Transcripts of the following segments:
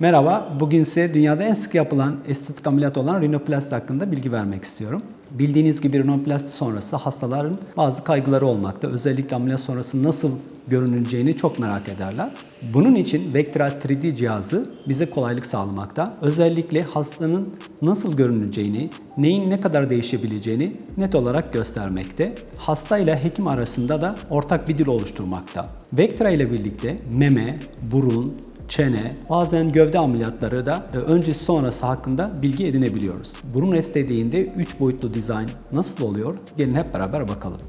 Merhaba, bugün size dünyada en sık yapılan estetik ameliyat olan rinoplasti hakkında bilgi vermek istiyorum. Bildiğiniz gibi rinoplasti sonrası hastaların bazı kaygıları olmakta. Özellikle ameliyat sonrası nasıl görüneceğini çok merak ederler. Bunun için Vectra 3D cihazı bize kolaylık sağlamakta. Özellikle hastanın nasıl görüneceğini, neyin ne kadar değişebileceğini net olarak göstermekte. Hasta ile hekim arasında da ortak bir dil oluşturmakta. Vectra ile birlikte meme, burun, çene, bazen gövde ameliyatları da e, öncesi sonrası hakkında bilgi edinebiliyoruz. Burun estetiğinde 3 boyutlu dizayn nasıl oluyor? Gelin hep beraber bakalım.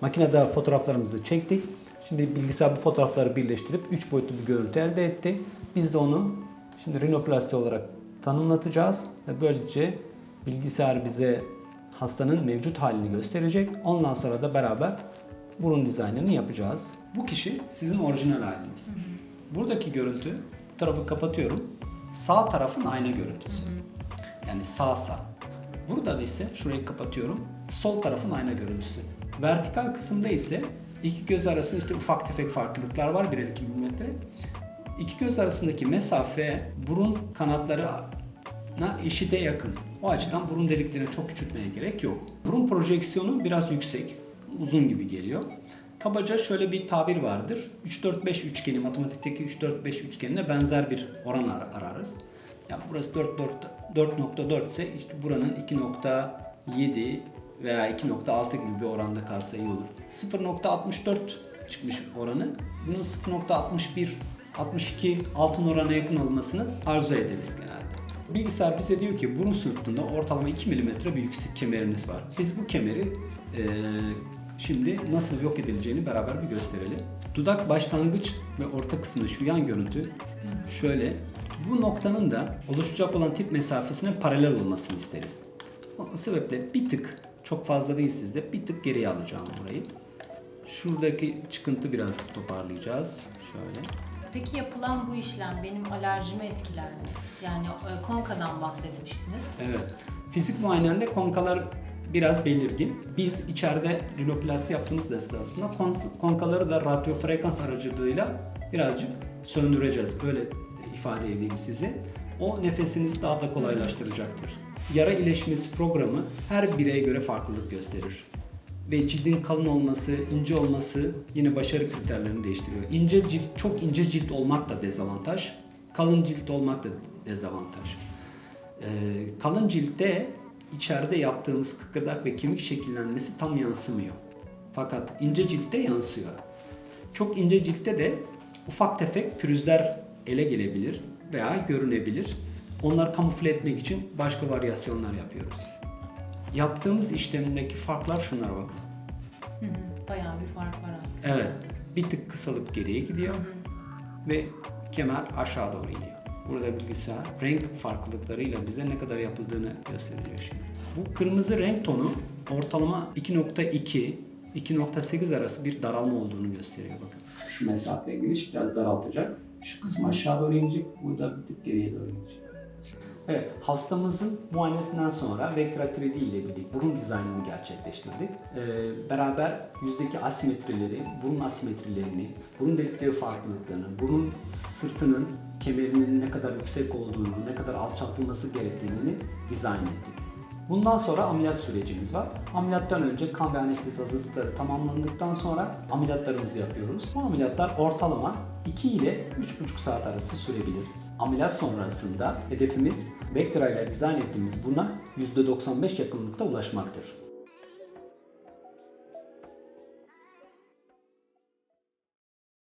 Makinede fotoğraflarımızı çektik. Şimdi bilgisayar bu fotoğrafları birleştirip 3 boyutlu bir görüntü elde etti. Biz de onu şimdi rinoplasti olarak tanımlatacağız ve böylece bilgisayar bize hastanın mevcut halini gösterecek. Ondan sonra da beraber burun dizaynını yapacağız. Bu kişi sizin orijinal haliniz. Buradaki görüntü, bu tarafı kapatıyorum. Sağ tarafın ayna görüntüsü. Yani sağ sağ. Burada da ise şurayı kapatıyorum. Sol tarafın ayna görüntüsü. Vertikal kısımda ise iki göz arasında işte ufak tefek farklılıklar var 1-2 mm. İki göz arasındaki mesafe burun kanatlarına eşite yakın. O açıdan burun deliklerini çok küçültmeye gerek yok. Burun projeksiyonu biraz yüksek, uzun gibi geliyor. Kabaca şöyle bir tabir vardır. 3-4-5 üçgeni, matematikteki 3-4-5 üçgenine benzer bir oran ar- ararız. Yani burası 4 4.4 ise işte buranın 2.7 veya 2.6 gibi bir oranda kalsa iyi olur. 0.64 çıkmış oranı. Bunun 0.61 62 altın orana yakın olmasını arzu ederiz genelde. Bilgisayar bize diyor ki burun sırtında ortalama 2 mm bir yüksek kemeriniz var. Biz bu kemeri eee, şimdi nasıl yok edileceğini beraber bir gösterelim. Dudak başlangıç ve orta kısmında şu yan görüntü şöyle. Bu noktanın da oluşacak olan tip mesafesine paralel olmasını isteriz. O sebeple bir tık çok fazla değil sizde bir tık geriye alacağım burayı. Şuradaki çıkıntı biraz toparlayacağız. Şöyle. Peki yapılan bu işlem benim alerjimi etkiler mi? Yani e, konkadan bahsetmiştiniz. Evet. Fizik muayenende konkalar biraz belirgin. Biz içeride rinoplasti yaptığımız esnasında kon- konkaları da radyo frekans aracılığıyla birazcık söndüreceğiz. Öyle ifade edeyim size. O nefesinizi daha da kolaylaştıracaktır. Yara iyileşmesi programı her bireye göre farklılık gösterir. Ve cildin kalın olması, ince olması yine başarı kriterlerini değiştiriyor. İnce cilt, çok ince cilt olmak da dezavantaj. Kalın cilt olmak da dezavantaj. Ee, kalın ciltte içeride yaptığımız kıkırdak ve kemik şekillenmesi tam yansımıyor. Fakat ince ciltte yansıyor. Çok ince ciltte de ufak tefek pürüzler ele gelebilir veya görünebilir. Onları kamufle etmek için başka varyasyonlar yapıyoruz. Yaptığımız işlemdeki farklar şunlara bakın. Hı hı, Bayağı bir fark var aslında. Evet, bir tık kısalıp geriye gidiyor ve kemer aşağı doğru iniyor. Burada bilgisayar renk farklılıklarıyla bize ne kadar yapıldığını gösteriyor şimdi. Bu kırmızı renk tonu ortalama 2.2 2.8 arası bir daralma olduğunu gösteriyor bakın. Şu mesafeye giriş biraz daraltacak. Şu kısım aşağı doğru inecek, burada bir tık geriye doğru inecek. Evet, hastamızın muayenesinden sonra Vectra 3D ile birlikte burun dizaynını gerçekleştirdik. Ee, beraber yüzdeki asimetrileri, burun asimetrilerini, burun delikleri farklılıklarını, burun sırtının kemerinin ne kadar yüksek olduğunu, ne kadar alçaltılması gerektiğini dizayn ettik. Bundan sonra ameliyat sürecimiz var. Ameliyattan önce kan ve anestezi hazırlıkları tamamlandıktan sonra ameliyatlarımızı yapıyoruz. Bu ameliyatlar ortalama 2 ile 3,5 saat arası sürebilir. Ameliyat sonrasında hedefimiz Vectra ile dizayn ettiğimiz buna %95 yakınlıkta ulaşmaktır.